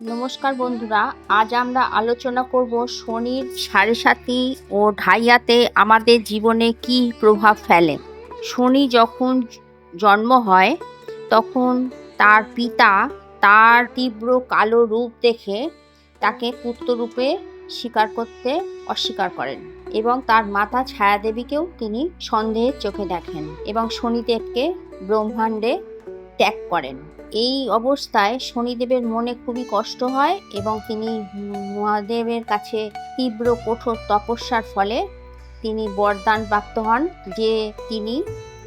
নমস্কার বন্ধুরা, আজ আমরা আলোচনা করব শনির সাড়ে সাতি ও ঢাইয়াতে আমাদের জীবনে কি প্রভাব ফেলে। শনি যখন জন্ম হয়, তখন তার পিতা তার তীব্র কালো রূপ দেখে তাকে পুত্ররূপে স্বীকার করতে অস্বীকার করেন এবং তার মাতা ছায়াদেবীকেও তিনি সন্দেহের চোখে দেখেন এবং শনিদেবকে ব্রহ্মাণ্ডে ত্যাগ করেন। এই অবস্থায় শনিদেবের মনে খুবই কষ্ট হয় এবং তিনি মহাদেবের কাছে তীব্র কঠোর তপস্যার ফলে তিনি বরদান প্রাপ্ত হন যে তিনি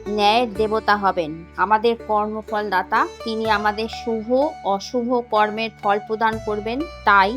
ন্যায়ের দেবতা হবেন। আমাদের কর্মফলদাতা, তিনি আমাদের শুভ, অশুভ কর্মের ফল প্রদান করবেন, তাই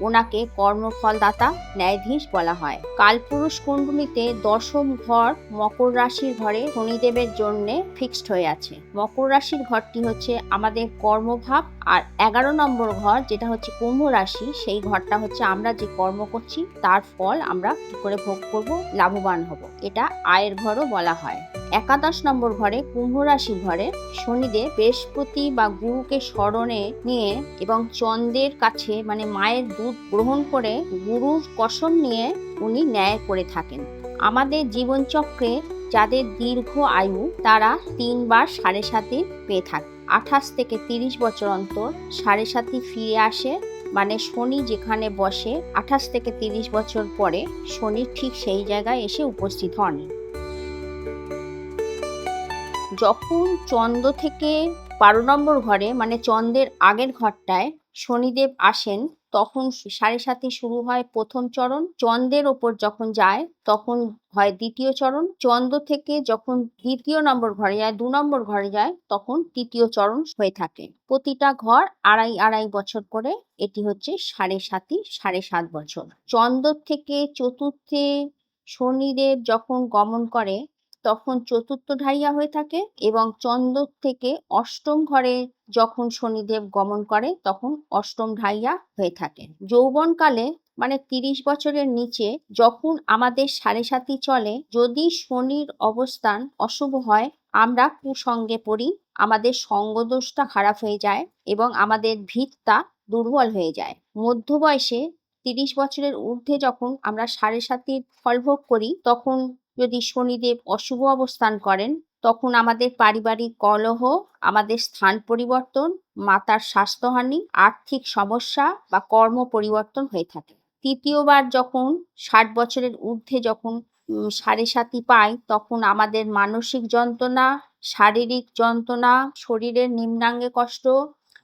ওনাকে কর্মফলদাতা, ন্যায়াধীশ বলা হয়। কালপুরুষ কুণ্ডলিতে দশম ঘর মকর রাশির ঘরে শনিদেবের জন্য ফিক্সড হয়ে আছে। মকর রাশির ঘরটি হচ্ছে আমাদের কর্মভাব আর এগারো নম্বর ঘর যেটা হচ্ছে কুম্ভ রাশি, সেই ঘরটা হচ্ছে আমরা যে কর্ম করছি, তার ফল আমরা কি করে ভোগ করব, লাভবান হব। এটা আয়ের ঘরও বলা হয়। একাদশ নম্বর ঘরে কুম্ভ রাশির ঘরে, শনিদেব বৃহস্পতি বা গুরুকে স্মরণে নিয়ে এবং চন্দ্রের কাছে মানে মায়ের দুধ গ্রহণ করে গুরুর কসম নিয়ে উনি ন্যায় করে থাকেন। আমাদের জীবনচক্রে যাদের দীর্ঘ আয়ু, তারা তিনবার সাড়ে সাতি পেয়ে থাকে। আঠাশ থেকে তিরিশ বছর অন্তর সাড়ে সাতি ফিরে আসে মানে শনি যেখানে বসে, আঠাশ থেকে তিরিশ বছর পরে শনি ঠিক সেই জায়গায় এসে উপস্থিত হন। যখন চন্দ্র থেকে বারো নম্বর ঘরে মানে চন্দ্রের আগের ঘরটায় শনিদেব আসেন, তখন সাড়ে সাথে শুরু হয় প্রথম চরণ। চন্দ্রের ওপর যখন যায়, তখন হয় দ্বিতীয় চরণ। চন্দ্র থেকে যখন দ্বিতীয় নম্বর ঘরে যায়, দু নম্বর ঘরে যায়, তখন তৃতীয় চরণ হয়ে থাকে। প্রতিটা ঘর আড়াই আড়াই বছর করে, এটি হচ্ছে সাড়ে সাতই সাড়ে সাত বছর। চন্দ্র থেকে চতুর্থে শনিদেব যখন গমন করে তখন চতুর্থ ঢাইয়া হয়ে থাকে এবং চন্দ্র থেকে অষ্টম ঘরে যখন শনিদেব গমন করে তখন অষ্টম ঢাইয়া হয়ে থাকে। যৌবনকালে মানে তিরিশ বছরের নিচে যখন আমাদের সাড়ে সাতি চলে, যদি শনির অবস্থান অশুভ হয়, আমরা কুসঙ্গে পড়ি, আমাদের সঙ্গদোষটা খারাপ হয়ে যায় এবং আমাদের ভিতটা দুর্বল হয়ে যায়। মধ্য বয়সে তিরিশ বছরের ঊর্ধ্বে যখন আমরা সাড়ে সাতির ফলভোগ করি, তখন যদি শনিদেব অশুভ অবস্থান করেন, তখন আমাদের পারিবারিক কলহ, আমাদের স্থান পরিবর্তন, মাতার স্বাস্থ্যহানি, আর্থিক সমস্যা বা কর্ম পরিবর্তন হয়ে থাকে। তৃতীয়বার যখন ষাট বছরের ঊর্ধ্বে যখন সাড়ে সাতি পাই, তখন আমাদের মানসিক যন্ত্রণা, শারীরিক যন্ত্রণা, শরীরের নিম্নাঙ্গে কষ্ট,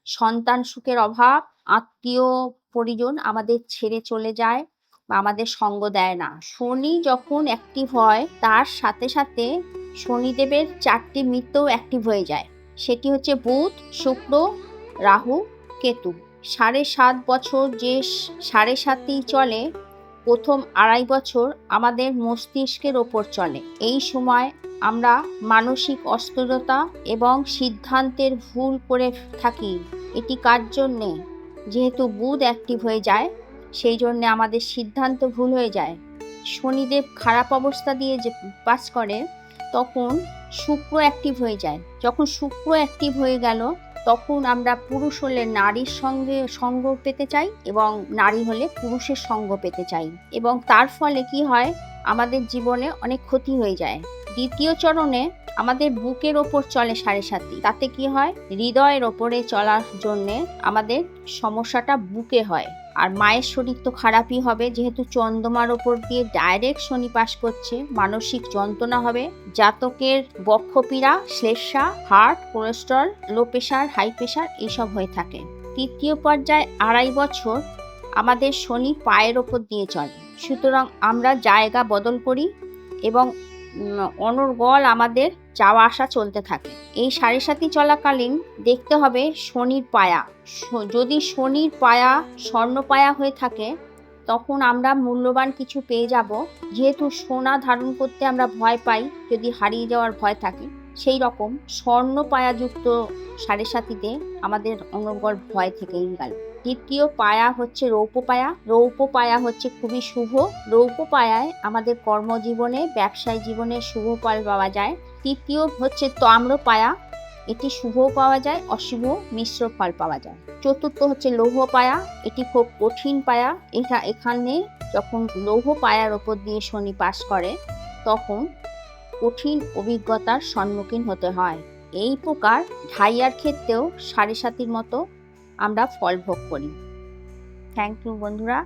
সন্তান সুখের অভাব, আত্মীয় পরিজন আমাদের ছেড়ে চলে যায়। বা আমাদের সঙ্গ দেয় না। শনি যখন অ্যাক্টিভ হয়, তার সাথে সাথে শনিদেবের চারটি মৃত্যু অ্যাক্টিভ হয়ে যায়। সেটি হচ্ছে বুধ, শুক্র, রাহু, কেতু। সাড়ে সাত বছর যে সাড়ে সাতই চলে, প্রথম আড়াই বছর আমাদের মস্তিষ্কের ওপর চলে। এই সময় আমরা মানসিক অস্থিরতা এবং সিদ্ধান্তের ভুল করে থাকি। এটি কার জন্যে? যেহেতু বুধ অ্যাক্টিভ হয়ে যায় সেই জন্য আমাদের সিদ্ধান্ত ভুল হয়ে যায়। শনিদেব খারাপ অবস্থা দিয়ে যে পাস করে, তখন শুক্র অ্যাক্টিভ হয়ে যায়। যখন শুক্র অ্যাক্টিভ হয়ে গেল, তখন আমরা পুরুষ হলে নারীর সঙ্গে সঙ্গ পেতে চাই এবং নারী হলে পুরুষের সঙ্গ পেতে চাই। এবং তার ফলে কি হয়, আমাদের জীবনে অনেক ক্ষতি হয়ে যায়। দ্বিতীয় চরণে আমাদের বুকের ওপর চলে সাড়ে সাতি তাতে কি হয়, হৃদয়ের ওপরে চলার জন্যে আমাদের সমস্যাটা বুকে হয়। আর মায়ের শরীর তো খারাপই হবে, যেহেতু চন্দ্রমার ওপর দিয়ে ডাইরেক্ট শনি পাস করছে, মানসিক যন্ত্রণা হবে, জাতকের বক্ষপীড়া, শ্লেষা heart cholesterol low pressure high pressure এইসব হয়ে থাকে। তৃতীয় পর্যায়ে আড়াই বছর আমাদের শনি পায়ের ওপর দিয়ে চলে। সুতরাং আমরা জায়গা বদল করি এবং অনর্গল আমাদের যাওয়া আসা চলতে থাকে। এই সাড়ে সাতি চলাকালীন দেখতে হবে শনির পায়া। যদি শনির পায়া স্বর্ণ পায়া হয়ে থাকে, তখন আমরা মূল্যবান কিছু পেয়ে যাব। যেহেতু সোনা ধারণ করতে আমরা ভয় পাই, যদি হারিয়ে যাওয়ার ভয় থাকে, সেই রকম স্বর্ণ পায়াযুক্ত সাড়ে সাতিতে আমাদের অনর্গল ভয় থেকেই গেল। দ্বিতীয় পায়া হচ্ছে রৌপ্য পায়া রৌপ্য পায়া হচ্ছে খুবই শুভ। রৌপ্য পায়ায় আমাদের কর্মজীবনে, ব্যবসায় জীবনে শুভ ফল পাওয়া যায়। তৃতীয় হচ্ছে তাম্র পায়া এটি শুভ পাওয়া যায়, অশুভ মিশ্র ফল পাওয়া যায়। চতুর্থ হচ্ছে লৌহ পায়া এটি খুব কঠিন পায়া। এটা এখানে যখন লৌহ পায়ার ওপর দিয়ে শনি পাশ করে, তখন কঠিন অভিজ্ঞতার সম্মুখীন হতে হয়। এই প্রকার ঢাইয়ার ক্ষেত্রেও সাড়ে সাতির মতো আমরা ফল ভোগ করি। থ্যাংক ইউ বন্ধুরা।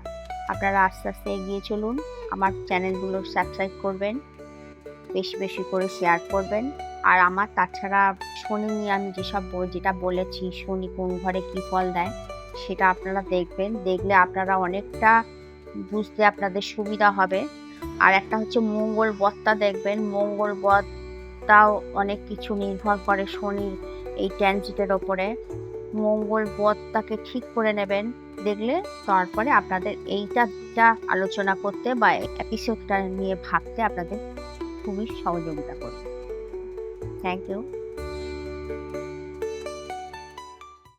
আপনারা আস্তে আস্তে এগিয়ে চলুন। আমার চ্যানেলগুলো সাবস্ক্রাইব করবেন, বেশি বেশি করে শেয়ার করবেন। আর আমার তাছাড়া শনি নিয়ে আমি যেসব যেটা বলেছি, শনি কোন ঘরে কী ফল দেয়, সেটা আপনারা দেখবেন। দেখলে আপনারা অনেকটা বুঝতে আপনাদের সুবিধা হবে। আর একটা হচ্ছে মঙ্গল বত্তা দেখবেন। মঙ্গল বত্তাও অনেক কিছু নির্ভর করে শনির এই ট্রানজিটের ওপরে। মঙ্গল পথটাকে ঠিক করে নেবেন। দেখলে তারপরে আপনাদের এইটা আলোচনা করতে বা এপিসোডটা নিয়ে ভাবতে আপনাদের খুবই সহযোগিতা করবে। Thank you